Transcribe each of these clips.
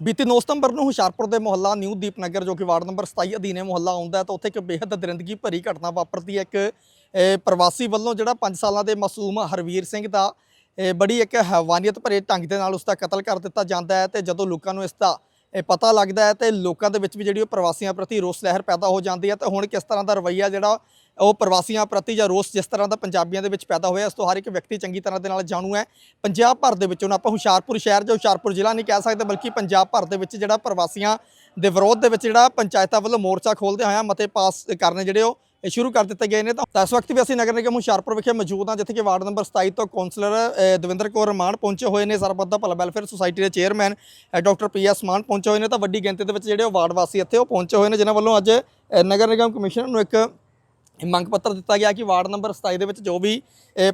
ਬੀਤੀ 9 ਸਤੰਬਰ ਨੂੰ ਹੁਸ਼ਿਆਰਪੁਰ ਦੇ ਮੁਹੱਲਾ ਨਿਊ ਦੀਪਨਗਰ, ਜੋ ਕਿ ਵਾਰਡ ਨੰਬਰ 27 ਅਧੀਨੇ ਮੁਹੱਲਾ ਆਉਂਦਾ ਹੈ, ਤਾਂ ਉੱਥੇ ਇੱਕ ਬੇਹੱਦ ਦਰਿੰਦਗੀ ਭਰੀ ਘਟਨਾ ਵਾਪਰਦੀ ਹੈ। ਇੱਕ ਪ੍ਰਵਾਸੀ ਵੱਲੋਂ ਜਿਹੜਾ 5 ਸਾਲਾਂ ਦੇ ਮਾਸੂਮ ਹਰਵੀਰ ਸਿੰਘ ਦਾ ਬੜੀ ਇੱਕ ਹੈਵਾਨੀਅਤ ਭਰੇ ਢੰਗ ਦੇ ਨਾਲ ਉਸ ਦਾ ਕਤਲ ਕਰ ਦਿੱਤਾ ਜਾਂਦਾ ਹੈ ਤੇ ਜਦੋਂ ਲੋਕਾਂ ਨੂੰ ਇਸ ਦਾ ਇਹ ਪਤਾ ਲੱਗਦਾ ਹੈ ਤੇ ਲੋਕਾਂ ਦੇ ਵਿੱਚ ਵੀ ਜਿਹੜੀ ਉਹ ਪ੍ਰਵਾਸੀਆਂ ਪ੍ਰਤੀ ਰੋਸ ਲਹਿਰ ਪੈਦਾ ਹੋ ਜਾਂਦੀ ਹੈ ਤੇ ਹੁਣ ਕਿਸ ਤਰ੍ਹਾਂ ਦਾ ਰਵੱਈਆ ਜਿਹੜਾ ਉਹ ਪ੍ਰਵਾਸੀਆਂ ਪ੍ਰਤੀ ਜਾਂ ਰੋਸ ਜਿਸ ਤਰ੍ਹਾਂ ਦਾ ਪੰਜਾਬੀਆਂ ਦੇ ਵਿੱਚ ਪੈਦਾ ਹੋਇਆ, ਇਸ ਤੋਂ ਹਰ ਇੱਕ ਵਿਅਕਤੀ ਚੰਗੀ ਤਰ੍ਹਾਂ ਦੇ ਨਾਲ ਜਾਣੂ ਹੈ। ਪੰਜਾਬ ਭਰ ਦੇ ਵਿੱਚ ਹੁਣ ਆਪਾਂ ਹੁਸ਼ਿਆਰਪੁਰ ਸ਼ਹਿਰ ਜਾਂ ਹੁਸ਼ਿਆਰਪੁਰ ਜ਼ਿਲ੍ਹਾ ਨਹੀਂ ਕਹਿ ਸਕਦੇ, ਬਲਕਿ ਪੰਜਾਬ ਭਰ ਦੇ ਵਿੱਚ ਜਿਹੜਾ ਪ੍ਰਵਾਸੀਆਂ ਦੇ ਵਿਰੋਧ ਦੇ ਵਿੱਚ ਜਿਹੜਾ ਪੰਚਾਇਤਾਂ ਵੱਲੋਂ ਮੋਰਚਾ ਖੋਲ੍ਹਦੇ ਹੋਇਆ ਮਤੇ ਪਾਸ ਕਰਨੇ ਜਿਹੜੇ ਉਹ ਸ਼ੁਰੂ ਕਰ ਦਿੱਤੇ ਗਏ ਨੇ ਤਾਂ ਇਸ ਵਕਤ ਵੀ ਅਸੀਂ ਨਗਰ ਨਿਗਮ ਹੁਸ਼ਿਆਰਪੁਰ ਵਿਖੇ ਮੌਜੂਦ ਹਾਂ, ਜਿੱਥੇ ਕਿ ਵਾਰਡ ਨੰਬਰ 27 ਤੋਂ ਕੌਂਸਲਰ ਦਵਿੰਦਰ ਕੌਰ ਮਾਨ ਪਹੁੰਚੇ ਹੋਏ ਨੇ। ਸਰਬੱਤ ਭਲਾ ਵੈਲਫੇਅਰ ਸੁਸਾਇਟੀ ਦੇ chairman doctor P S Mann ਪਹੁੰਚੇ ਹੋਏ ਨੇ। ਤਾਂ ਵੱਡੀ ਗਿਣਤੀ ਦੇ ਵਿੱਚ ਜਿਹੜੇ ਉਹ ਵਾਰਡ ਵਾਸੀ ਇੱਥੇ ਉਹ ਪਹੁੰਚੇ ਹੋਏ ਨੇ, ਜਿਨ੍ਹਾਂ ਵੱਲੋਂ ਅੱਜ ਨਗਰ ਨਿਗਮ ਕਮਿਸ਼ਨਰ ਨੂੰ ਇੱਕ ਮੰਗ ਪੱਤਰ ਦਿੱਤਾ ਗਿਆ ਕਿ ਵਾਰਡ ਨੰਬਰ 27 ਦੇ ਵਿੱਚ ਜੋ ਵੀ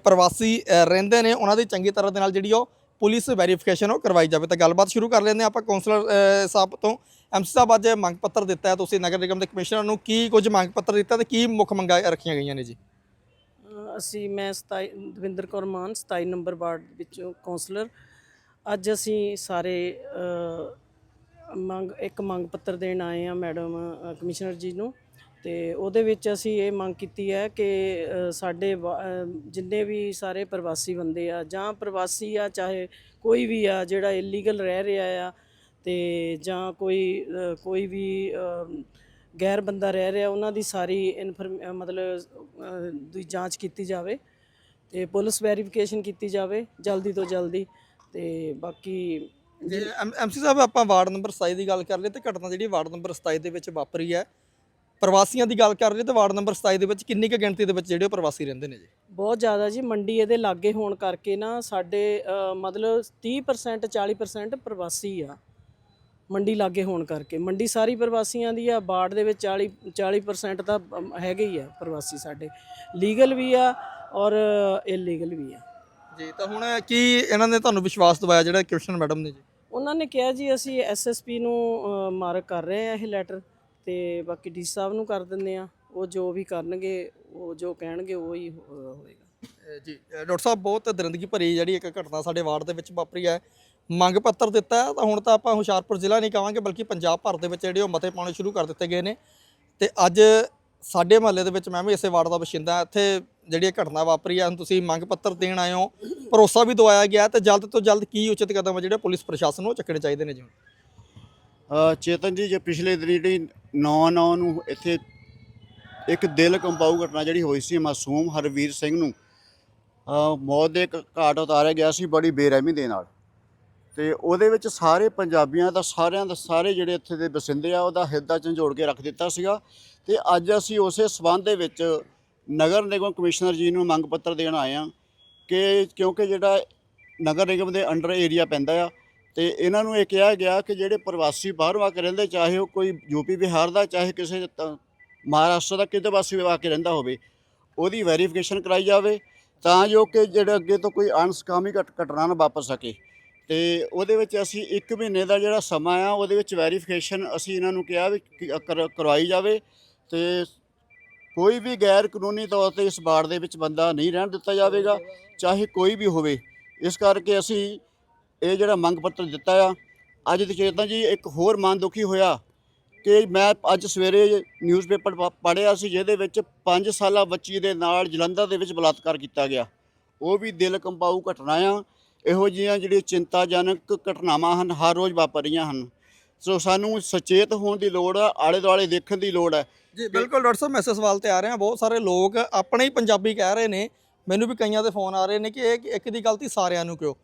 ਪ੍ਰਵਾਸੀ ਰਹਿੰਦੇ ਨੇ, ਉਹਨਾਂ ਦੀ ਚੰਗੀ ਤਰ੍ਹਾਂ ਦੇ ਨਾਲ ਜਿਹੜੀ ਉਹ ਪੁਲਿਸ ਵੈਰੀਫਿਕੇਸ਼ਨ ਉਹ ਕਰਵਾਈ ਜਾਵੇ ਤਾਂ ਗੱਲਬਾਤ ਸ਼ੁਰੂ ਕਰ ਲੈਂਦੇ ਹਾਂ ਆਪਾਂ ਕੌਂਸਲਰ ਸਾਹਿਬ ਤੋਂ। ਐਮਸੀ ਸਾਹਿਬ ਅੱਜ ਮੰਗ ਪੱਤਰ ਦਿੱਤਾ ਹੈ। ਤੁਸੀਂ ਨਗਰ ਨਿਗਮ ਦੇ ਕਮਿਸ਼ਨਰ ਨੂੰ ਕੀ ਕੁਝ ਮੰਗ ਪੱਤਰ ਦਿੱਤਾ ਤੇ ਕੀ ਮੁੱਖ ਮੰਗਾਂ ਰੱਖੀਆਂ ਗਈਆਂ ਨੇ ਜੀ? ਅਸੀਂ ਮੈਂ 27 ਦਵਿੰਦਰ ਕੌਰ ਮਾਨ 27 ਨੰਬਰ ਵਾਰਡ ਵਿੱਚੋਂ ਕਾਉਂਸਲਰ ਅੱਜ ਅਸੀਂ ਸਾਰੇ ਮੰਗ, ਇੱਕ ਮੰਗ ਪੱਤਰ ਦੇਣ ਆਏ ਆ ਮੈਡਮ ਕਮਿਸ਼ਨਰ ਜੀ ਨੂੰ। ਤੇ ਉਹਦੇ ਵਿੱਚ ਅਸੀਂ ਇਹ ਮੰਗ ਕੀਤੀ ਹੈ ਕਿ ਸਾਡੇ ਵਾ- ਜਿੰਨੇ ਵੀ ਸਾਰੇ ਪ੍ਰਵਾਸੀ ਬੰਦੇ ਆ ਜਾਂ ਪ੍ਰਵਾਸੀ ਆ, ਚਾਹੇ ਕੋਈ ਵੀ ਆ ਜਿਹੜਾ ਇਲੀਗਲ ਰਹਿ ਰਿਹਾ ਆ ਤੇ ਜਾਂ ਕੋਈ ਕੋਈ ਵੀ ਗੈਰ ਬੰਦਾ ਰਹਿ ਰਿਹਾ, ਉਹਨਾਂ ਦੀ ਸਾਰੀ ਇਨਫਰਮ ਮਤਲਬ ਦੀ ਜਾਂਚ ਕੀਤੀ ਜਾਵੇ ਤੇ ਪੁਲਿਸ ਵੈਰੀਫਿਕੇਸ਼ਨ ਕੀਤੀ ਜਾਵੇ ਜਲਦੀ ਤੋਂ ਜਲਦੀ ਤੇ ਬਾਕੀ ਜੇ ਐਮਸੀ ਸਾਹਿਬ ਆਪਾਂ ਵਾਰਡ ਨੰਬਰ 27 ਦੀ ਗੱਲ ਕਰ ਲਈਏ ਤੇ ਘਟਨਾ ਜਿਹੜੀ ਵਾਰਡ ਨੰਬਰ 27 ਦੇ ਵਿੱਚ ਵਾਪਰੀ ਹੈ ਪ੍ਰਵਾਸੀਆਂ ਦੀ ਗੱਲ ਕਰ ਲਈਏ ਤੇ ਵਾਰਡ ਨੰਬਰ 27 ਦੇ ਵਿੱਚ ਕਿੰਨੀ ਕੁ ਗਿਣਤੀ ਦੇ ਵਿੱਚ ਜਿਹੜੇ ਉਹ ਪ੍ਰਵਾਸੀ ਰਹਿੰਦੇ ਨੇ ਜੀ? ਬਹੁਤ ਜ਼ਿਆਦਾ ਜੀ ਮੰਡੀ ਇਹਦੇ ਲਾਗੇ ਹੋਣ ਕਰਕੇ ਨਾ ਸਾਡੇ ਅ, ਮਤਲਬ 30% 40% ਪ੍ਰਵਾਸੀ ਆ ਮੰਡੀ ਲਾਗੇ ਹੋਣ ਕਰਕੇ। ਮੰਡੀ ਸਾਰੀ ਪ੍ਰਵਾਸੀਆਂ ਦੀ ਆ ਬਾੜ ਦੇ ਵਿੱਚ 40 40% ਤਾਂ ਅਮ, ਹੈਗੇ ਹੀ ਆ ਪ੍ਰਵਾਸੀ ਸਾਡੇ। ਲੀਗਲ ਵੀ ਆ ਔਰ ਇਲੀਗਲ ਵੀ ਆ। ਜੀ ਤਾਂ ਹੁਣ ਕੀ ਇਹਨਾਂ ਨੇ ਤੁਹਾਨੂੰ ਵਿਸ਼ਵਾਸ ਦਿਵਾਇਆ ਜਿਹੜਾ ਕ੍ਰਿਸ਼ਨ ਮੈਡਮ ਨੇ ਜੀ? ਉਹਨਾਂ ਨੇ ਕਿਹਾ ਜੀ ਅਸੀਂ ਐਸਐਸਪੀ ਨੂੰ ਮਾਰਕ ਕਰ ਰਹੇ ਆ ਇਹ ਲੈਟਰ ਤੇ ਬਾਕੀ ਡੀ ਸਾਹਿਬ ਨੂੰ ਕਰ ਦਿੰਦੇ ਆ, ਉਹ ਜੋ ਵੀ ਕਰਨਗੇ, ਉਹ ਜੋ ਕਹਿਣਗੇ, ਉਹ ਹੀ ਹੋ- ਹੋਏਗਾ ਜੀ ਡਾਕਟਰ ਸਾਹਿਬ, ਬਹੁਤ ਦਰਿੰਦਗੀ ਭਰੀ ਜਿਹੜੀ ਇੱਕ ਘਟਨਾ ਸਾਡੇ ਵਾਰਡ ਦੇ ਵਿੱਚ ਵਾਪਰੀ ਹੈ। ਮੰਗ ਪੱਤਰ ਦਿੱਤਾ ਤਾਂ ਹੁਣ ਤਾਂ ਆਪਾਂ ਹੁਸ਼ਿਆਰਪੁਰ ਜ਼ਿਲ੍ਹਾ ਨਹੀਂ ਕਹਾਂਗੇ ਬਲਕਿ ਪੰਜਾਬ ਭਰ ਦੇ ਵਿੱਚ ਜਿਹੜੇ ਉਹ ਮਤੇ ਪਾਉਣੇ ਸ਼ੁਰੂ ਕਰ ਦਿੱਤੇ ਗਏ ਨੇ। ਤੇ ਅੱਜ ਸਾਡੇ ਮਹੱਲੇ ਦੇ ਵਿੱਚ, ਮੈਂ ਵੀ ਇਸੇ ਵਾਰਡ ਦਾ ਵਸਿੰਦਾ ਇੱਥੇ ਜਿਹੜੀ ਇਹ ਘਟਨਾ ਵਾਪਰੀ ਹੈ, ਹੁਣ ਤੁਸੀਂ ਮੰਗ ਪੱਤਰ ਦੇਣ ਆਏ ਹੋ, ਭਰੋਸਾ ਵੀ ਦਵਾਇਆ ਗਿਆ ਤੇ ਜਲਦ ਤੋਂ ਜਲਦ ਕੀ ਉਚਿਤ ਕਦਮ ਹੈ ਜਿਹੜੇ ਪੁਲਿਸ ਪ੍ਰਸ਼ਾਸਨ ਨੂੰ ਚੱਕਣੇ ਚਾਹੀਦੇ ਨੇ ਜੀ ਚੇਤਨ ਜੀ, ਜੇ ਪਿਛਲੇ ਦਿਨੀ ਜਿਹੜੀ 9-9 ਨੂੰ ਇੱਥੇ ਇੱਕ ਦਿਲ ਕੰਪਾਊ ਘਟਨਾ ਜਿਹੜੀ ਹੋਈ ਸੀ ਮਾਸੂਮ ਹਰਵੀਰ ਸਿੰਘ ਨੂੰ ਮੌਤ ਦੇ ਘ- ਘਾਟ ਉਤਾਰਿਆ ਗਿਆ ਸੀ ਬੜੀ ਬੇਰਹਿਮੀ ਦੇ ਨਾਲ। ਤੇ ਉਹਦੇ ਵਿੱਚ ਸਾਰੇ ਪੰਜਾਬੀਆਂ ਦਾ, ਸਾਰਿਆਂ ਦਾ, ਸਾਰੇ ਜਿਹੜੇ ਇੱਥੇ ਦੇ ਵਸਿੰਦੇ ਆ, ਉਹਦਾ ਹਿਰਦਾ ਝੰਜੋੜ ਕੇ ਰੱਖ ਦਿੱਤਾ ਸੀਗਾ। ਤੇ ਅੱਜ ਅਸੀਂ ਉਸੇ ਸਬੰਧ ਦੇ ਵਿੱਚ ਨਗਰ ਨਿਗਮ ਕਮਿਸ਼ਨਰ ਜੀ ਨੂੰ ਮੰਗ ਪੱਤਰ ਦੇਣ ਆਏ ਆ ਕਿ ਕਿਉਂਕਿ ਜਿਹੜਾ ਨਗਰ ਨਿਗਮ ਦੇ ਅੰਡਰ ਏਰੀਆ ਪੈਂਦਾ ਆ ਤੇ ਇਹਨਾਂ ਨੂੰ ਇਹ ਕਿਹਾ ਗਿਆ ਕਿ ਜਿਹੜੇ ਪ੍ਰਵਾਸੀ ਬਾਹਰੋਂ ਆ ਕੇ ਰਹਿੰਦੇ, ਚਾਹੇ ਉਹ ਕੋਈ ਯੂਪੀ ਬਿਹਾਰ ਦਾ, ਚਾਹੇ ਕਿਸੇ ਤ- ਮਹਾਰਾਸ਼ਟਰ ਦਾ, ਕਿਤੇ ਪਾਸੇ ਆ ਕੇ ਰਹਿੰਦਾ ਹੋਵੇ, ਉਹਦੀ ਵੈਰੀਫਿਕੇਸ਼ਨ ਕਰਾਈ ਜਾਵੇ, ਤਾਂ ਜੋ ਕਿ ਜਿਹੜੇ ਅੱਗੇ ਤੋਂ ਕੋਈ ਅਣਸਕਾਮੀ ਘਟ, ਘਟਨਾ ਨਾ ਵਾਪਰ ਸਕੇ। ਤੇ ਉਹਦੇ ਵਿੱਚ ਅਸੀਂ 1 ਮਹੀਨੇ ਦਾ ਜਿਹੜਾ ਸਮਾਂ ਆ, ਉਹਦੇ ਵਿੱਚ ਵੈਰੀਫਿਕੇਸ਼ਨ ਅਸੀਂ ਇਹਨਾਂ ਨੂੰ ਕਿਹਾ ਵੀ ਕਰ- ਕਰਵਾਈ ਜਾਵੇ ਤੇ ਕੋਈ ਵੀ ਗੈਰ ਕਾਨੂੰਨੀ ਤੌਰ ਤੇ ਇਸ ਬਾੜ ਦੇ ਵਿੱਚ ਬੰਦਾ ਨਹੀਂ ਰਹਿਣ ਦਿੱਤਾ ਜਾਵੇਗਾ, ਚਾਹੇ ਕੋਈ ਵੀ ਹੋਵੇ। ਇਸ ਕਰਕੇ ਅਸੀਂ ਇਹ ਜਿਹੜਾ ਮੰਗ ਪੱਤਰ ਦਿੱਤਾ ਆ, ਅੱਜ ਦੀ ਚੇਤਨਾ ਜੀ ਇੱਕ ਹੋਰ ਮਨ ਦੁਖੀ ਹੋਇਆ ਕਿ ਮੈਂ ਅੱਜ ਸਵੇਰੇ ਨਿਊਜ਼ਪੇਪਰ ਪੜ੍ਹਿਆ ਸੀ ਜਿਹਦੇ ਵਿੱਚ 5 ਸਾਲਾ ਬੱਚੀ ਦੇ ਨਾਲ ਜਲੰਧਰ ਦੇ ਵਿੱਚ ਬਲਾਤਕਾਰ ਕੀਤਾ ਗਿਆ। ਉਹ ਵੀ ਦਿਲ ਕੰਪਾਊ ਘਟਨਾ ਆ। ਇਹੋ ਜਿਹੀਆਂ ਜਿਹੜੀਆਂ ਚਿੰਤਾਜਨਕ ਘਟਨਾਵਾਂ ਹਨ, ਹਰ ਰੋਜ਼ ਵਾਪਰ ਰਹੀਆਂ ਹਨ। ਸੋ ਸਾਨੂੰ ਸੁਚੇਤ ਹੋਣ ਦੀ ਲੋੜ ਆ ਆਲੇ ਦੁਆਲੇ ਦੇਖਣ ਦੀ ਲੋੜ ਹੈ ਜੀ, ਬਿਲਕੁਲ ਡਾਕਟਰ ਸਾਹਿਬ, ਮੈਂ ਇਸੇ ਸਵਾਲ ਤੇ ਆ ਰਿਹਾ। ਬਹੁਤ ਸਾਰੇ ਲੋਕ ਆਪਣੇ ਹੀ ਪੰਜਾਬੀ ਕਹਿ ਰਹੇ ਨੇ। ਮੈਨੂੰ ਵੀ ਕਈਆਂ ਦੇ ਫੋਨ ਆ ਰਹੇ ਨੇ ਕਿ ਇਹ ਇੱਕ ਦੀ ਗਲਤੀ ਸਾਰਿਆਂ ਨੂੰ ਕਿਉਂ?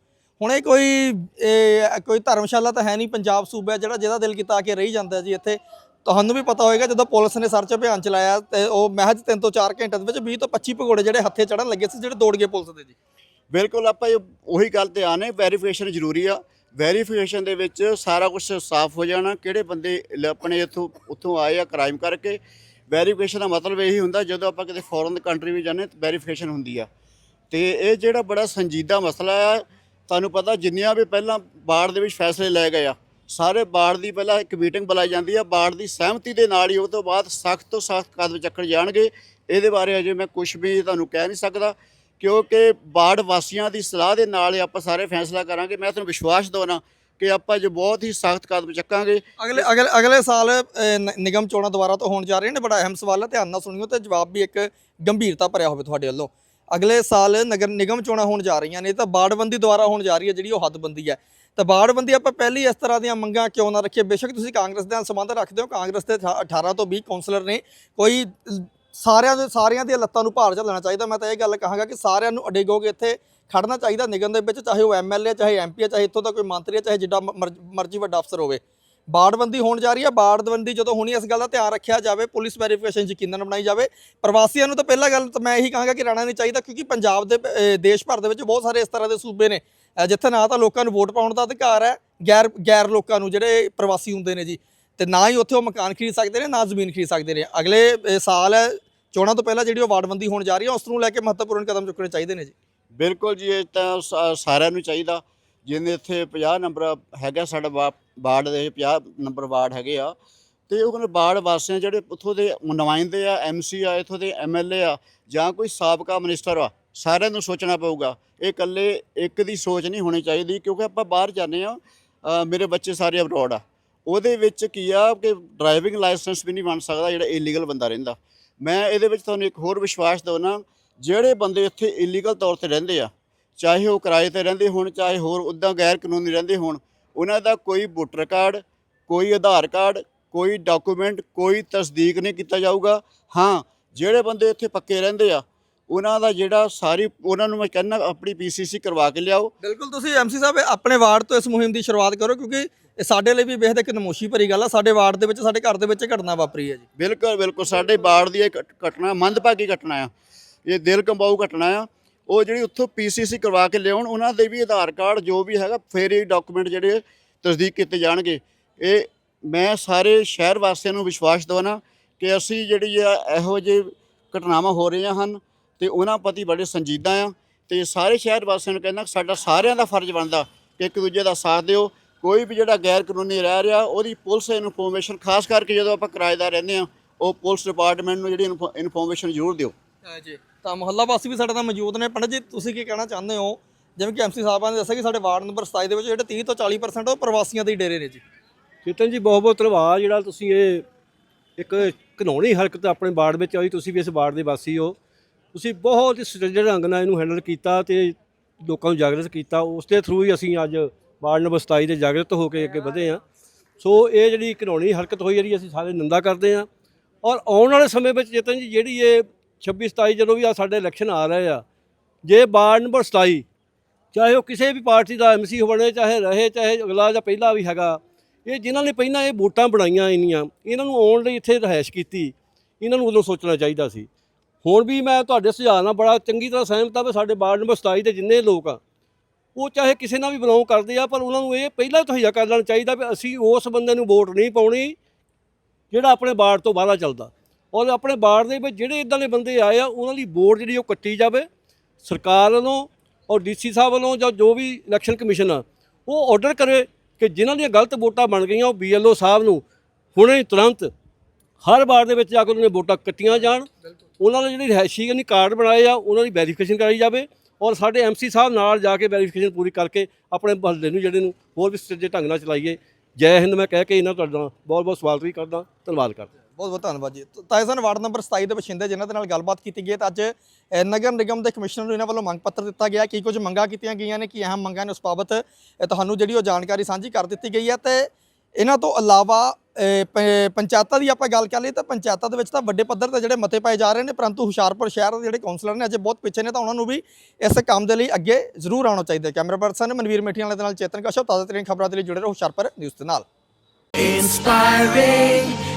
ਹੁਣ ਇਹ ਕੋਈ ਇਹ ਕੋਈ ਧਰਮਸ਼ਾਲਾ ਤਾਂ ਹੈ ਨਹੀਂ, ਪੰਜਾਬ ਸੂਬਾ ਜਿਹੜਾ, ਜਿਹਦਾ ਦਿਲ ਕੀਤਾ ਕੇ ਰਹੀ ਜਾਂਦਾ ਜੀ ਇੱਥੇ। ਤੁਹਾਨੂੰ ਵੀ ਪਤਾ ਹੋਏਗਾ, ਜਦੋਂ ਪੁਲਿਸ ਨੇ ਸਰਚ ਅਭਿਆਨ ਚਲਾਇਆ ਤੇ ਉਹ ਮਹਿਜ 3 ਤੋਂ 4 ਘੰਟੇ ਦੇ ਵਿੱਚ 20 ਤੋਂ 25 ਭਗੌੜੇ ਜਿਹੜੇ ਹੱਥੇ ਚੜਨ ਲੱਗੇ ਸੀ, ਜਿਹੜੇ ਦੌੜ ਗਏ ਪੁਲਿਸ ਦੇ ਜੀ। ਬਿਲਕੁਲ, ਆਪਾਂ ਉਹੀ ਗੱਲ ਤੇ ਆਨੇ ਵੈਰੀਫਿਕੇਸ਼ਨ ਜ਼ਰੂਰੀ ਆ। ਵੈਰੀਫਿਕੇਸ਼ਨ ਦੇ ਵਿੱਚ ਸਾਰਾ ਕੁਝ ਸਾਫ਼ ਹੋ ਜਾਣਾ, ਕਿਹੜੇ ਬੰਦੇ ਲ- ਆਪਣੇ ਇੱਥੋਂ, ਉੱਥੋਂ ਆਏ ਆ ਕ੍ਰਾਈਮ ਕਰਕੇ। ਵੈਰੀਫਿਕੇਸ਼ਨ ਦਾ ਮਤਲਬ ਇਹੀ ਹੁੰਦਾ, ਜਦੋਂ ਆਪਾਂ ਕਿਤੇ ਫੋਰਨ ਕੰਟਰੀ ਵਿੱਚ ਜਾਂਦੇ ਵੈਰੀਫਿਕੇਸ਼ਨ ਹੁੰਦੀ ਆ। ਤੇ ਇਹ ਜਿਹੜਾ ਬੜਾ ਸੰਜੀਦਾ ਮਸਲਾ ਆ ਤੁਹਾਨੂੰ ਪਤਾ ਜਿੰਨੀਆਂ ਵੀ ਪਹਿਲਾਂ ਬਾੜ ਦੇ ਵਿੱਚ ਫੈਸਲੇ ਲਏ ਗਏ ਆ, ਸਾਰੇ ਬਾੜ ਦੀ ਪਹਿਲਾਂ ਇੱਕ ਮੀਟਿੰਗ ਬੁਲਾਈ ਜਾਂਦੀ ਆ ਬਾੜ ਦੀ ਸਹਿਮਤੀ ਦੇ ਨਾਲ ਹੀ ਉਹ ਤੋਂ ਬਾਅਦ ਸਖਤ ਤੋਂ ਸਖਤ ਕਦਮ ਚੱਕਣ ਜਾਣਗੇ। ਇਹਦੇ ਬਾਰੇ ਅਜੇ ਮੈਂ ਕੁਝ ਵੀ ਤੁਹਾਨੂੰ ਕਹਿ ਨਹੀਂ ਸਕਦਾ, ਕਿਉਂਕਿ ਬਾੜ ਵਾਸੀਆਂ ਦੀ ਸਲਾਹ ਦੇ ਨਾਲ ਆਪਾਂ ਸਾਰੇ ਫੈਸਲਾ ਕਰਾਂਗੇ। ਮੈਂ ਤੁਹਾਨੂੰ ਵਿਸ਼ਵਾਸ ਦਵਾਉਣਾ ਕਿ ਆਪਾਂ ਜੋ ਬਹੁਤ ਹੀ ਸਖਤ ਕਦਮ ਚੱਕਾਂਗੇ। ਅਗਲੇ ਅਗਲੇ ਅਗਲੇ ਸਾਲ ਨਿਗਮ ਚੋਣਾਂ ਦੁਬਾਰਾ ਤੋਂ ਹੋਣ ਜਾ ਰਹੀਆਂ ਨੇ, ਬੜਾ ਅਹਿਮ ਸਵਾਲ ਹੈ ਧਿਆਨ ਨਾਲ ਸੁਣਿਓ ਤੇ ਜਵਾਬ ਵੀ ਇੱਕ ਗੰਭੀਰਤਾ ਭਰਿਆ ਹੋਵੇ ਤੁਹਾਡੇ ਵੱਲੋਂ। ਅਗਲੇ ਸਾਲ ਨਗਰ ਨਿਗਮ ਚੋਣਾਂ ਹੋਣ ਜਾ ਰਹੀਆਂ ਨੇ, ਤਾਂ ਬਾੜਬੰਦੀ ਦੁਆਰਾ ਹੋਣ ਜਾ ਰਹੀ ਹੈ ਜਿਹੜੀ ਉਹ ਹੱਦਬੰਦੀ ਹੈ। ਤਾਂ ਬਾੜਬੰਦੀ ਆਪਾਂ ਪਹਿਲੀ ਇਸ ਤਰ੍ਹਾਂ ਦੀਆਂ ਮੰਗਾਂ ਕਿਉਂ ਨਾ ਰੱਖੀਏ? ਬੇਸ਼ੱਕ ਤੁਸੀਂ ਕਾਂਗਰਸ ਦੇ ਨਾਲ ਸੰਬੰਧ ਰੱਖਦੇ ਹੋ। ਕਾਂਗਰਸ ਦੇ ਅਠਾ- 18 ਤੋਂ 20 ਕੌਂਸਲਰ ਨੇ। ਕੋਈ ਸਾਰਿਆਂ ਦੇ, ਸਾਰਿਆਂ ਦੀਆਂ ਲੱਤਾਂ ਨੂੰ ਭਾਰ ਝੱਲਣਾ ਚਾਹੀਦਾ। ਮੈਂ ਤਾਂ ਇਹ ਗੱਲ ਕਹਾਂਗਾ ਕਿ ਸਾਰਿਆਂ ਨੂੰ ਅਡੇਗੋ ਕੇ ਇੱਥੇ ਖੜਨਾ ਚਾਹੀਦਾ ਨਿਗਮ ਦੇ ਵਿੱਚ, ਚਾਹੇ ਉਹ ਐਮਐਲਏ ਚਾਹੇ ਐਮਪੀ ਹੈ, ਚਾਹੇ ਇੱਥੋਂ ਦਾ ਕੋਈ ਮੰਤਰੀ ਹੈ, ਚਾਹੇ ਜਿੱਡਾ ਮ- ਮਰ- ਮਰਜ਼ੀ ਵੱਡਾ ਅਫਸਰ ਹੋਵੇ। ਬਾੜਬੰਦੀ ਹੋਣ ਜਾ ਰਹੀ ਹੈ। ਬਾੜਬੰਦੀ ਜਦੋਂ ਹੋਣੀ ਇਸ ਗੱਲ ਦਾ ਧਿਆਨ ਰੱਖਿਆ ਜਾਵੇ। ਪੁਲਿਸ ਵੈਰੀਫਿਕੇਸ਼ਨ ਯਕੀਨਨ ਬਣਾਈ ਜਾਵੇ। ਪ੍ਰਵਾਸੀਆਂ ਨੂੰ ਤਾਂ ਪਹਿਲਾ ਗੱਲ ਤਾਂ ਮੈਂ ਇਹੀ ਕਹਾਂਗਾ ਕਿ ਰਹਿਣਾ ਨਹੀਂ ਚਾਹੀਦਾ ਕਿਉਂਕਿ ਪੰਜਾਬ ਦੇ ਦੇਸ਼ ਭਰ ਦੇ ਵਿੱਚ ਬਹੁਤ ਸਾਰੇ ਇਸ ਤਰ੍ਹਾਂ ਦੇ ਸੂਬੇ ਨੇ। ਜਿੱਥੇ ਨਾ ਤਾਂ ਲੋਕਾਂ ਨੂੰ ਵੋਟ ਪਾਉਣ ਦਾ ਅਧਿਕਾਰ ਹੈ, ਗੈਰ ਗੈਰ ਲੋਕਾਂ ਨੂੰ ਜਿਹੜੇ ਪ੍ਰਵਾਸੀ ਹੁੰਦੇ ਨੇ ਜੀ। ਤੇ ਨਾ ਹੀ ਉੱਥੇ ਉਹ ਮਕਾਨ ਖਰੀਦ ਸਕਦੇ ਨੇ, ਨਾ ਜ਼ਮੀਨ ਖਰੀਦ ਸਕਦੇ ਨੇ। ਅਗਲੇ ਸਾਲ ਹੈ, ਚੋਣਾਂ ਤੋਂ ਪਹਿਲਾਂ ਜਿਹੜੀ ਉਹ ਵਾਰਡਬੰਦੀ ਹੋਣ ਜਾ ਰਹੀ ਹੈ, ਉਸ ਨੂੰ ਲੈ ਕੇ ਮਹੱਤਵਪੂਰਨ ਕਦਮ ਚੁੱਕਣੇ ਚਾਹੀਦੇ ਨੇ ਜੀ। ਬਿਲਕੁਲ ਜੀ, ਇਹ ਤਾਂ ਸਾਰਿਆਂ ਨੂੰ ਚਾਹੀਦਾ। ਜਿੰਨੇ ਇੱਥੇ 50 ਨੰਬਰ ਹੈਗਾ ਸਾਡਾ ਵਾ- ਵਾਰਡ ਦੇ 50 ਨੰਬਰ ਵਾਰਡ ਹੈਗੇ ਆ। ਤੇ ਉਹ ਕਹਿੰਦੇ ਵਾਰਡ ਵਾਸੀਆਂ ਜਿਹੜੇ ਉੱਥੋਂ ਦੇ ਨੁਮਾਇੰਦੇ ਆ ਐਮਸੀ ਆ, ਇੱਥੋਂ ਦੇ ਐਮਐਲਏ ਆ ਜਾਂ ਕੋਈ ਸਾਬਕਾ ਮਿਨਿਸਟਰ ਆ, ਸਾਰਿਆਂ ਨੂੰ ਸੋਚਣਾ ਪਊਗਾ। ਇਹ ਇਕੱਲੇ ਇੱਕ ਦੀ ਸੋਚ ਨਹੀਂ ਹੋਣੀ ਚਾਹੀਦੀ ਕਿਉਂਕਿ ਆਪਾਂ ਬਾਹਰ ਜਾਂਦੇ ਆ ਮੇਰੇ ਬੱਚੇ ਸਾਰੇ ਅਬਰੋਡ ਆ। ਉਹਦੇ ਵਿੱਚ ਕੀ ਆ ਕਿ ਡਰਾਈਵਿੰਗ ਲਾਇਸੈਂਸ ਵੀ ਨਹੀਂ ਬਣ ਸਕਦਾ ਜਿਹੜਾ ਇਲੀਗਲ ਬੰਦਾ ਰਹਿੰਦਾ। ਮੈਂ ਇਹਦੇ ਵਿੱਚ ਤੁਹਾਨੂੰ ਇੱਕ ਹੋਰ ਵਿਸ਼ਵਾਸ ਦਵਾਂ ਜਿਹੜੇ ਬੰਦੇ ਇੱਥੇ ਇਲੀਗਲ ਤੌਰ ਤੇ ਰਹਿੰਦੇ ਆ, ਚਾਹੇ ਉਹ ਕਿਰਾਏ ਤੇ ਰਹਿੰਦੇ ਹੋਣ, ਚਾਹੇ ਹੋਰ ਉੱਦਾਂ ਗੈਰ ਕਾਨੂੰਨੀ ਰਹਿੰਦੇ ਹੋਣ ਉਹਨਾਂ ਦਾ ਕੋਈ ਵੋਟਰ ਕਾਰਡ ਕੋਈ ਆਧਾਰ ਕਾਰਡ ਕੋਈ ਡਾਕੂਮੈਂਟ ਕੋਈ ਤਸਦੀਕ ਨਹੀਂ ਕੀਤਾ ਜਾਊਗਾ। ਹਾਂ ਜਿਹੜੇ ਬੰਦੇ ਇੱਥੇ ਪੱਕੇ ਰਹਿੰਦੇ ਆ ਉਹਨਾਂ ਦਾ ਜਿਹੜਾ ਸਾਰੀ ਉਹਨਾਂ ਨੂੰ ਮੈਂ ਕਹਿੰਦਾ ਆਪਣੀ ਪੀਸੀਸੀ ਕਰਵਾ ਕੇ ਲਿਆਓ। ਬਿਲਕੁਲ ਤੁਸੀਂ ਐਮਸੀ ਸਾਹਿਬ ਆਪਣੇ ਵਾਰਡ ਤੋਂ ਇਸ ਮੁਹਿੰਮ ਦੀ ਸ਼ੁਰੂਆਤ ਕਰੋ ਕਿਉਂਕਿ ਇਹ ਸਾਡੇ ਲਈ ਵੀ ਬੇਹਦ ਇੱਕ ਨਮੋਸ਼ੀ ਭਰੀ ਗੱਲ ਆ। ਸਾਡੇ ਵਾਰਡ ਦੇ ਵਿੱਚ ਸਾਡੇ ਘਰ ਦੇ ਵਿੱਚ ਘਟਨਾ ਵਾਪਰੀ ਹੈ ਜੀ। ਬਿਲਕੁਲ ਬਿਲਕੁਲ ਸਾਡੇ ਬਾੜ ਦੀ ਇਹ ਘਟ- ਘਟਨਾ ਮੰਦਭਾਗੀ ਘਟਨਾ ਆ। ਇਹ ਦਿਲ ਕੰਬਾਊ ਘਟਨਾ ਆ। ਉਹ ਜਿਹੜੀ ਉੱਥੋਂ ਪੀਸੀਸੀ ਕਰਵਾ ਕੇ ਲਿਆਉਣ, ਉਹਨਾਂ ਦੇ ਵੀ ਆਧਾਰ ਕਾਰਡ ਜੋ ਵੀ ਹੈਗਾ, ਫੇਰ ਇਹ ਡਾਕੂਮੈਂਟ ਜਿਹੜੇ ਤਸਦੀਕ ਕੀਤੇ ਜਾਣਗੇ। ਇਹ ਮੈਂ ਸਾਰੇ ਸ਼ਹਿਰ ਵਾਸੀਆਂ ਨੂੰ ਵਿਸ਼ਵਾਸ ਦਿਵਾਉਣਾ ਕਿ ਅਸੀਂ ਜਿਹੜੀ ਆ ਇਹੋ ਜਿਹੇ ਘਟਨਾਵਾਂ ਹੋ ਰਹੀਆਂ ਹਨ ਤੇ ਉਹਨਾਂ ਪ੍ਰਤੀ ਬੜੇ ਸੰਜੀਦਾ ਆ ਤੇ ਸਾਰੇ ਸ਼ਹਿਰ ਵਾਸੀਆਂ ਨੂੰ ਕਹਿੰਦਾ ਸਾਡਾ ਸਾਰਿਆਂ ਦਾ ਫਰਜ਼ ਬਣਦਾ ਕਿ ਇੱਕ ਦੂਜੇ ਦਾ ਸਾਥ ਦਿਓ। ਕੋਈ ਵੀ ਜਿਹੜਾ ਗੈਰ ਕਾਨੂੰਨੀ ਰਹਿ ਰਿਹਾ, ਉਹਦੀ ਪੁਲਿਸ ਇਨਫੋਰਮੇਸ਼ਨ, ਖਾਸ ਕਰਕੇ ਜਦੋਂ ਆਪਾਂ ਕਿਰਾਏਦਾਰ ਰਹਿੰਦੇ ਆ, ਉਹ ਪੁਲਿਸ ਡਿਪਾਰਟਮੈਂਟ ਨੂੰ ਜਿਹੜੀ ਇਨਫੋਰਮੇਸ਼ਨ ਜ਼ਰੂਰ ਦਿਓ। ਜੀ ਤਾਂ ਮੁਹੱਲਾ ਵਾਸੀ ਵੀ ਸਾਡੇ ਨਾਲ ਮੌਜੂਦ ਨੇ। ਪੰਡਤ ਜੀ, ਤੁਸੀਂ ਕੀ ਕਹਿਣਾ ਚਾਹੁੰਦੇ ਹੋ? ਜਿਵੇਂ ਕਿ ਐਮਸੀ ਸਾਹਿਬਾਂ ਨੇ ਦੱਸਿਆ ਕਿ ਸਾਡੇ ਵਾਰਡ ਨੰਬਰ 27 ਦੇ ਵਿੱਚ ਜਿਹੜੇ 30 ਤੋਂ 40% ਉਹ ਪ੍ਰਵਾਸੀਆਂ ਦੇ ਡੇਰੇ ਨੇ ਜੀ। ਚੇਤਨ ਜੀ, ਬਹੁਤ ਬਹੁਤ ਧੰਨਵਾਦ। ਜਿਹੜਾ ਤੁਸੀਂ ਇਹ ਇੱਕ ਘਨੌਣੀ ਹਰਕਤ ਆਪਣੇ ਵਾਰਡ ਵਿੱਚ ਆਈ, ਤੁਸੀਂ ਵੀ ਇਸ ਵਾਰਡ ਦੇ ਵਾਸੀ ਹੋ। ਤੁਸੀਂ ਬਹੁਤ ਹੀ ਸੁਚੱਜੇ ਢੰਗ ਨਾਲ ਇਹਨੂੰ ਹੈਂਡਲ ਕੀਤਾ ਤੇ ਲੋਕਾਂ ਨੂੰ ਜਾਗਰਤ ਕੀਤਾ। ਉਸ ਦੇ ਥਰੂ ਹੀ ਅਸੀਂ ਅੱਜ ਵਾਰਡ ਨੰਬਰ 27 ਦੇ ਜਾਗਰਤ ਹੋ ਕੇ ਅੱਗੇ ਵਧੇ ਹਾਂ। ਸੋ ਇਹ ਜਿਹੜੀ ਘਨੌਣੀ ਹਰਕਤ ਹੋਈ ਜਿਹੜੀ ਅਸੀਂ ਸਾਰੇ ਨਿੰਦਾ ਕਰਦੇ ਹਾਂ। ਔਰ ਆਉਣ ਵਾਲੇ ਸਮੇਂ ਵਿੱਚ ਚੇਤਨ ਜੀ, ਜਿਹੜੀ ਇਹ 26 27 ਜਦੋਂ ਵੀ ਆ ਸਾਡੇ ਇਲੈਕਸ਼ਨ ਆ ਰਹੇ ਆ, ਜੇ ਵਾਰਡ ਨੰਬਰ 27 ਚਾਹੇ ਉਹ ਕਿਸੇ ਵੀ ਪਾਰਟੀ ਦਾ ਐਮਸੀ ਹੋਵੇ ਚਾਹੇ ਰਹੇ, ਚਾਹੇ ਅਗਲਾ ਜਾਂ ਪਹਿਲਾ ਵੀ ਹੈਗਾ, ਇਹ ਜਿਨ੍ਹਾਂ ਨੇ ਪਹਿਲਾਂ ਇਹ ਵੋਟਾਂ ਬਣਾਈਆਂ ਇੰਨੀਆਂ, ਇਹਨਾਂ ਨੂੰ ਆਉਣ ਲਈ ਇੱਥੇ ਰਹਿائش ਕੀਤੀ, ਇਹਨਾਂ ਨੂੰ ਉਦੋਂ ਸੋਚਣਾ ਚਾਹੀਦਾ ਸੀ। ਹੁਣ ਵੀ ਮੈਂ ਤੁਹਾਡੇ ਸੁਝਾਅ ਨਾਲ ਬੜਾ ਚੰਗੀ ਤਰ੍ਹਾਂ ਸਹਿਮਤ ਹਾਂ ਵੀ ਸਾਡੇ ਵਾਰਡ ਨੰਬਰ 27 ਦੇ ਜਿੰਨੇ ਲੋਕ ਆ, ਉਹ ਚਾਹੇ ਕਿਸੇ ਨਾਲ ਵੀ ਬਿਲੋਂਗ ਕਰਦੇ ਆ, ਪਰ ਉਹਨਾਂ ਨੂੰ ਇਹ ਪਹਿਲਾਂ ਤਹਈਆ ਕਰ ਲੈਣਾ ਚਾਹੀਦਾ ਵੀ ਅਸੀਂ ਉਸ ਬੰਦੇ ਨੂੰ ਵੋਟ ਨਹੀਂ ਪਾਉਣੀ, ਜਿਹੜਾ ਆਪਣੇ ਵਾਰਡ ਤੋਂ ਬਾਹਰ ਚੱਲਦਾ। ਔਰ ਆਪਣੇ ਵਾਰਡ ਦੇ ਵਿੱਚ ਜਿਹੜੇ ਇਦਾਂ ਦੇ ਬੰਦੇ ਆਏ ਆ, ਉਹਨਾਂ ਦੀ ਵੋਟ ਜਿਹੜੀ ਉਹ ਕੱਟੀ ਜਾਵੇ, ਸਰਕਾਰ ਵੱਲੋਂ ਔਰ ਡੀਸੀ ਸਾਹਿਬ ਵੱਲੋਂ ਜਾਂ ਜੋ ਵੀ ਇਲੈਕਸ਼ਨ ਕਮਿਸ਼ਨ ਆ, ਉਹ ਆਰਡਰ ਕਰੇ ਕਿ ਜਿਨ੍ਹਾਂ ਦੀਆਂ ਗਲਤ ਵੋਟਾਂ ਬਣ ਗਈਆਂ ਉਹ ਬੀਐਲਓ ਸਾਹਿਬ ਨੂੰ ਹੁਣੇ ਤੁਰੰਤ ਹਰ ਵਾਰ ਦੇ ਵਿੱਚ ਜਾ ਕੇ ਉਹਨਾਂ ਨੇ ਵੋਟਾਂ ਕੱਟੀਆਂ ਜਾਣ। ਉਹਨਾਂ ਨੇ ਜਿਹੜੀ ਰਿਹਾਇਸ਼ੀ ਨਹੀਂ ਕਾਰਡ ਬਣਾਏ ਆ, ਉਹਨਾਂ ਦੀ ਵੈਰੀਫਿਕੇਸ਼ਨ ਕਰਾਈ ਜਾਵੇ ਔਰ ਸਾਡੇ ਐਮਸੀ ਸਾਹਿਬ ਨਾਲ ਜਾ ਕੇ ਵੈਰੀਫਿਕੇਸ਼ਨ ਪੂਰੀ ਕਰਕੇ ਆਪਣੇ ਮਹੱਲੇ ਨੂੰ ਜਿਹੜੇ ਨੂੰ ਹੋਰ ਵੀ ਸੱਜੇ ਢੰਗ ਨਾਲ ਚਲਾਈਏ। ਜੈ ਹਿੰਦ ਮੈਂ ਕਹਿ ਕੇ ਇਹਨਾਂ ਤੁਹਾਡਾ ਬਹੁਤ ਬਹੁਤ ਸਵਾਗਤ ਵੀ ਕਰਦਾ। ਧੰਨਵਾਦ ਕਰਦਾ ਬਹੁਤ ਬਹੁਤ ਧੰਨਵਾਦ ਜੀ। ਤਾਂ ਸਨ ਵਾਰਡ ਨੰਬਰ 27 ਦੇ ਵਸਿੰਦੇ ਜਿਨ੍ਹਾਂ ਦੇ ਨਾਲ ਗੱਲਬਾਤ ਕੀਤੀ ਗਈ ਤਾਂ ਅੱਜ ਨਗਰ ਨਿਗਮ ਦੇ ਕਮਿਸ਼ਨਰ ਨੂੰ ਇਹਨਾਂ ਵੱਲੋਂ ਮੰਗ ਪੱਤਰ ਦਿੱਤਾ ਗਿਆ ਕੀ ਕੁਝ ਮੰਗਾਂ ਕੀਤੀਆਂ ਗਈਆਂ ਨੇ, ਕੀ ਅਹਿਮ ਮੰਗਾਂ ਨੇ ਉਸ ਬਾਬਤ ਤੁਹਾਨੂੰ ਜਿਹੜੀ ਉਹ ਜਾਣਕਾਰੀ ਸਾਂਝੀ ਕਰ ਦਿੱਤੀ ਗਈ ਹੈ। ਤੇ ਇਹਨਾਂ ਤੋਂ ਇਲਾਵਾ ਪ- ਪੰਚਾਇਤਾਂ ਦੀ ਆਪਾਂ ਗੱਲ ਕਰ ਲਈ ਤਾਂ ਪੰਚਾਇਤਾਂ ਦੇ ਵਿੱਚ ਤਾਂ ਵੱਡੇ ਪੱਧਰ ਤੇ ਜਿਹੜੇ ਮਤੇ ਪਾਏ ਜਾ ਰਹੇ ਨੇ, ਪਰੰਤੂ ਹੁਸ਼ਿਆਰਪੁਰ ਸ਼ਹਿਰ ਦੇ ਜਿਹੜੇ ਕਾਉਂਸਲਰ ਨੇ ਅਜੇ ਬਹੁਤ ਪਿੱਛੇ ਨੇ, ਤਾਂ ਉਹਨਾਂ ਨੂੰ ਵੀ ਇਸ ਕੰਮ ਦੇ ਲਈ ਅੱਗੇ ਜ਼ਰੂਰ ਆਉਣਾ ਚਾਹੀਦਾ ਕੈਮਰਾ ਪਰਸਨ ਮਨਵੀਰ ਮੇਠੀਆਂ ਵਾਲੇ ਦੇ ਨਾਲ ਚੇਤਨ ਕਸ਼ਪ, ਤਾਜ਼ਾ ਤਰੀਨ ਖਬਰਾਂ ਦੇ ਲਈ ਜੁੜੇ ਰਹੋ ਹੁਸ਼ਿਆਰਪੁਰ ਨਿਊਜ਼ ਦੇ ਨਾਲ। Inspiring